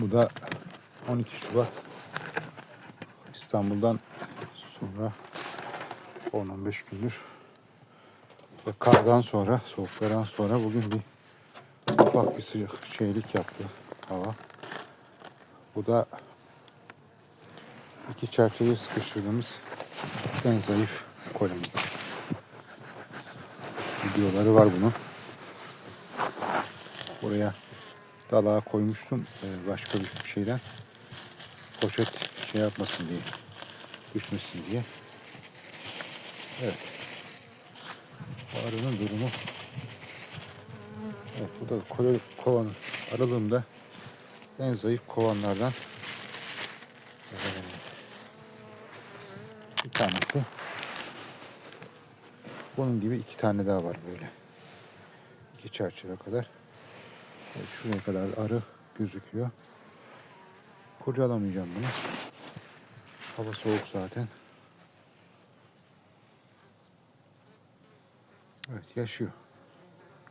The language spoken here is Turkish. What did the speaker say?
Bu da 12 Şubat İstanbul'dan sonra 10-15 gündür ve kardan sonra, soğuklardan sonra bugün bir ufak bir sıcak şeylik yaptı hava. Bu da iki çerçeve sıkıştırdığımız en zayıf koloni. Videoları var bunun. Buraya dalağa koymuştum e, başka bir şeyden. Poşet şey yapmasın diye. Düşmesin diye. Evet. Arının durumu. Evet bu da kolo- kovanın aralığında en zayıf kovanlardan e, bir tanesi. Bunun gibi iki tane daha var böyle. İki çerçeve kadar. Evet, şuraya kadar arı gözüküyor. Kurcalamayacağım bunu. Hava soğuk zaten. Evet yaşıyor.